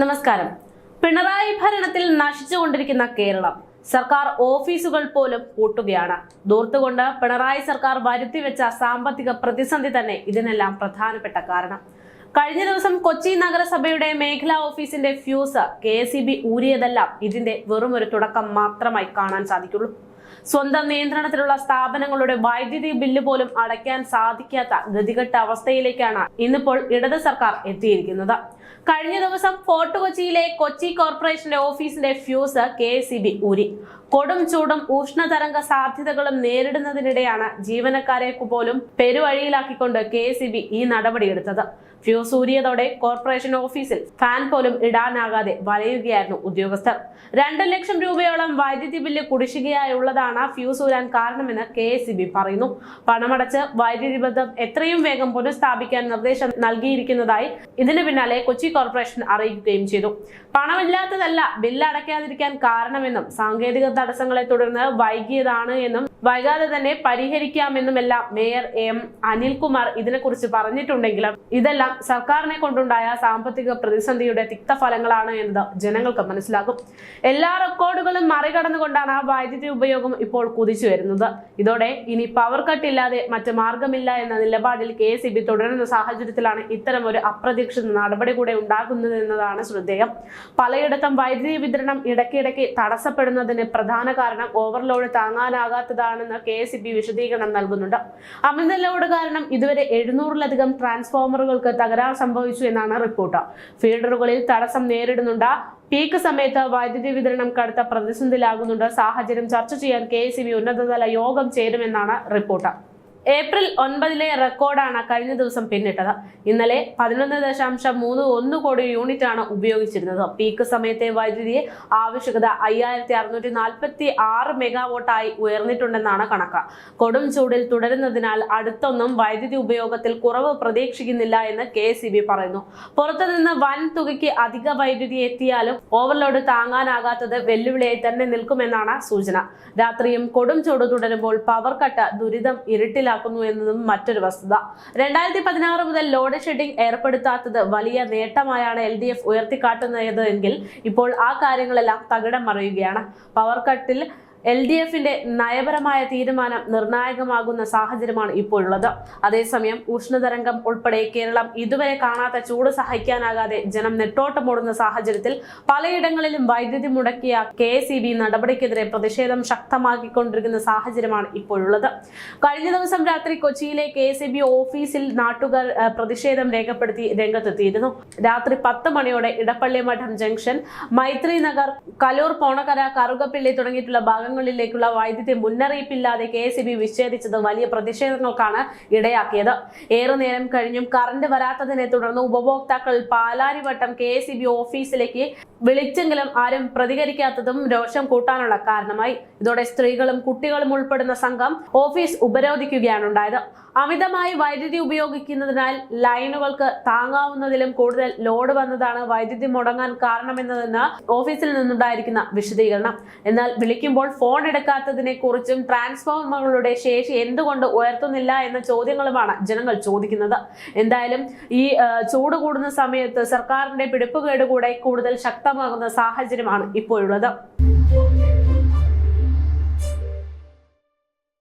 നമസ്കാരം. പിണറായി ഭരണത്തിൽ നശിച്ചുകൊണ്ടിരിക്കുന്ന കേരളം സർക്കാർ ഓഫീസുകൾ പോലും പൂട്ടുകയാണ്. ദൂർത്തുകൊണ്ട് പിണറായി സർക്കാർ വരുത്തിവെച്ച സാമ്പത്തിക പ്രതിസന്ധി തന്നെ ഇതിനെല്ലാം പ്രധാനപ്പെട്ട കാരണം. കഴിഞ്ഞ ദിവസം കൊച്ചി നഗരസഭയുടെ മേഖലാ ഓഫീസിന്റെ ഫ്യൂസ് കെ എസ് ഊരിയതെല്ലാം ഇതിന്റെ വെറുമൊരു തുടക്കം മാത്രമായി കാണാൻ സാധിക്കുള്ളൂ. സ്വന്തം നിയന്ത്രണത്തിലുള്ള സ്ഥാപനങ്ങളുടെ വൈദ്യുതി ബില്ല് പോലും അടയ്ക്കാൻ സാധിക്കാത്ത ഗതികെട്ട അവസ്ഥയിലേക്കാണ് ഇന്നിപ്പോൾ ഇടത് സർക്കാർ എത്തിയിരിക്കുന്നത്. കഴിഞ്ഞ ദിവസം ഫോർട്ട് കൊച്ചിയിലെ കൊച്ചി കോർപ്പറേഷന്റെ ഓഫീസിന്റെ ഫ്യൂസ് കെ ഊരി. കൊടും ചൂടും ഉഷ്ണതരംഗ സാധ്യതകളും നേരിടുന്നതിനിടെയാണ് ജീവനക്കാരെ പോലും പെരുവഴിയിലാക്കിക്കൊണ്ട് കെ ഈ നടപടിയെടുത്തത് ഫ്യൂസ് ഊരിയതോടെ കോർപ്പറേഷൻ ഓഫീസിൽ ഫാൻ പോലും ഇടാനാകാതെ വലയുകയായിരുന്നു ഉദ്യോഗസ്ഥർ. രണ്ട് ലക്ഷം രൂപയോളം വൈദ്യുതി ബില്ല് കുടിശ്ശികയായുള്ളതാണ് ഫ്യൂസ് ഊരാൻ കാരണമെന്ന് കെ പറയുന്നു. പണമടച്ച് വൈദ്യുതി ബന്ധം എത്രയും വേഗം പുനഃസ്ഥാപിക്കാൻ നിർദ്ദേശം നൽകിയിരിക്കുന്നതായി ഇതിന് പിന്നാലെ കൊച്ചി കോർപ്പറേഷൻ അറിയിക്കുകയും ചെയ്തു. പണമില്ലാത്തതല്ല ബില്ല് അടയ്ക്കാതിരിക്കാൻ കാരണമെന്നും സാങ്കേതിക തടസ്സങ്ങളെ തുടർന്ന് വൈകിയതാണ് എന്നും വൈകാതെ തന്നെ പരിഹരിക്കാമെന്നും എല്ലാം മേയർ എം അനിൽകുമാർ ഇതിനെക്കുറിച്ച് പറഞ്ഞിട്ടുണ്ടെങ്കിലും ഇതെല്ലാം സർക്കാരിനെ കൊണ്ടുണ്ടായ സാമ്പത്തിക പ്രതിസന്ധിയുടെ തിക്തഫലങ്ങളാണ് എന്നത് ജനങ്ങൾക്ക് മനസ്സിലാകും. എല്ലാ റെക്കോർഡുകളും മറികടന്നുകൊണ്ടാണ് വൈദ്യുതി ഉപയോഗം ഇപ്പോൾ കുതിച്ചു വരുന്നത്. ഇതോടെ ഇനി പവർ കട്ട് ഇല്ലാതെ മറ്റ് മാർഗമില്ല എന്ന നിലപാടിൽ കെ എസ് തുടരുന്ന സാഹചര്യത്തിലാണ് ഇത്തരം ഒരു അപ്രതീക്ഷിത നടപടി കൂടെ ഉണ്ടാകുന്നത് എന്നതാണ് ശ്രദ്ധേയം. പലയിടത്തും വൈദ്യുതി വിതരണം ഇടയ്ക്കിടയ്ക്ക് തടസ്സപ്പെടുന്നതിന് പ്രധാന കാരണം ഓവർലോഡ് താങ്ങാനാകാത്തതാണെന്ന് കെ എസ് ബി വിശദീകരണം നൽകുന്നുണ്ട്. അമിത ലോഡ് കാരണം ഇതുവരെ എഴുന്നൂറിലധികം ട്രാൻസ്ഫോമറുകൾക്ക് തകരാർ സംഭവിച്ചു എന്നാണ് റിപ്പോർട്ട്. ഫീഡറുകളിൽ തടസ്സം നേരിടുന്നുണ്ട്. പീക്ക് സമയത്ത് വൈദ്യുതി വിതരണം കടുത്ത പ്രതിസന്ധിയിലാകുന്നുണ്ട്. സാഹചര്യം ചർച്ച ചെയ്യാൻ കെ ഉന്നതതല യോഗം ചേരുമെന്നാണ് റിപ്പോർട്ട്. ഏപ്രിൽ ഒൻപതിലെ റെക്കോർഡാണ് കഴിഞ്ഞ ദിവസം പിന്നിട്ടത്. ഇന്നലെ പതിനൊന്ന് ദശാംശം മൂന്ന് ഒന്ന് കോടി യൂണിറ്റ് ആണ് ഉപയോഗിച്ചിരുന്നത്. പീക്ക് സമയത്തെ വൈദ്യുതിയെ ആവശ്യകത അയ്യായിരത്തി അറുന്നൂറ്റി നാൽപ്പത്തി ആറ് മെഗാവോട്ടായി ഉയർന്നിട്ടുണ്ടെന്നാണ് കണക്ക്. കൊടും ചൂടിൽ തുടരുന്നതിനാൽ അടുത്തൊന്നും വൈദ്യുതി ഉപയോഗത്തിൽ കുറവ് പ്രതീക്ഷിക്കുന്നില്ല എന്ന് കെ പറയുന്നു. പുറത്തുനിന്ന് വൻ തുകയ്ക്ക് അധിക വൈദ്യുതി എത്തിയാലും ഓവർലോഡ് താങ്ങാനാകാത്തത് വെല്ലുവിളിയായി തന്നെ നിൽക്കുമെന്നാണ് സൂചന. രാത്രിയും കൊടും ചൂട് തുടരുമ്പോൾ പവർ കട്ട് ദുരിതം ഇരുട്ടിലാക്കുന്നു എന്നതും മറ്റൊരു വസ്തുത. രണ്ടായിരത്തി പതിനാറ് മുതൽ ലോഡ് ഷെഡിംഗ് ഏർപ്പെടുത്താത്തത് വലിയ നേട്ടമായാണ് എൽ ഡി എഫ് ഉയർത്തിക്കാട്ടുന്നത് എങ്കിൽ ഇപ്പോൾ ആ കാര്യങ്ങളെല്ലാം തകിടം മറിയുകയാണ്. പവർ കട്ടിൽ എൽ ഡി എഫിന്റെ നയപരമായ തീരുമാനം നിർണായകമാകുന്ന സാഹചര്യമാണ് ഇപ്പോഴുള്ളത്. അതേസമയം ഉഷ്ണതരംഗം ഉൾപ്പെടെ കേരളം ഇതുവരെ കാണാത്ത ചൂട് സഹിക്കാനാകാതെ ജനം നെട്ടോട്ടമോടുന്ന സാഹചര്യത്തിൽ പലയിടങ്ങളിലും വൈദ്യുതി മുടക്കിയ കെ എസ് നടപടിക്കെതിരെ പ്രതിഷേധം ശക്തമാക്കിക്കൊണ്ടിരിക്കുന്ന സാഹചര്യമാണ് ഇപ്പോഴുള്ളത്. കഴിഞ്ഞ ദിവസം രാത്രി കൊച്ചിയിലെ കെ ഓഫീസിൽ നാട്ടുകാർ പ്രതിഷേധം രേഖപ്പെടുത്തി രംഗത്തെത്തിയിരുന്നു. രാത്രി പത്ത് മണിയോടെ ഇടപ്പള്ളി മഠം ജംഗ്ഷൻ മൈത്രി നഗർ കലൂർ പോണക്കര കറുകപ്പിള്ളി തുടങ്ങിയിട്ടുള്ള ഭാഗങ്ങളിലേക്കുള്ള വൈദ്യുതി മുന്നറിയിപ്പില്ലാതെ കെ എസ് ബി വിച്ഛേദിച്ചത് വലിയ പ്രതിഷേധങ്ങൾക്കാണ് ഇടയാക്കിയത്. ഏറെ നേരം കഴിഞ്ഞും കറണ്ട് വരാത്തതിനെ തുടർന്ന് ഉപഭോക്താക്കൾ പാലാരിവട്ടം കെ എസ് ബി ഓഫീസിലേക്ക് വിളിച്ചെങ്കിലും ആരും പ്രതികരിക്കാത്തതും രോഷം കൂട്ടാനുള്ള കാരണമായി. ഇതോടെ സ്ത്രീകളും കുട്ടികളും ഉൾപ്പെടുന്ന സംഘം ഓഫീസ് ഉപരോധിക്കുകയാണ് ഉണ്ടായത്. അമിതമായി വൈദ്യുതി ഉപയോഗിക്കുന്നതിനാൽ ലൈനുകൾക്ക് താങ്ങാവുന്നതിലും കൂടുതൽ ലോഡ് വന്നതാണ് വൈദ്യുതി മുടങ്ങാൻ കാരണമെന്നതെന്ന് ഓഫീസിൽ നിന്നുണ്ടായിരിക്കുന്ന വിശദീകരണം. എന്നാൽ വിളിക്കുമ്പോൾ ഫോൺ എടുക്കാത്തതിനെ കുറിച്ചും ട്രാൻസ്ഫോമറുകളുടെ ശേഷി എന്തുകൊണ്ട് ഉയർത്തുന്നില്ല എന്ന ചോദ്യങ്ങളുമാണ് ജനങ്ങൾ ചോദിക്കുന്നത്. എന്തായാലും ഈ ചൂട് കൂടുന്ന സമയത്ത് സർക്കാരിന്റെ പിടിപ്പുകേട് കൂടെ കൂടുതൽ ശക്തമാകുന്ന സാഹചര്യമാണ് ഇപ്പോഴുള്ളത്.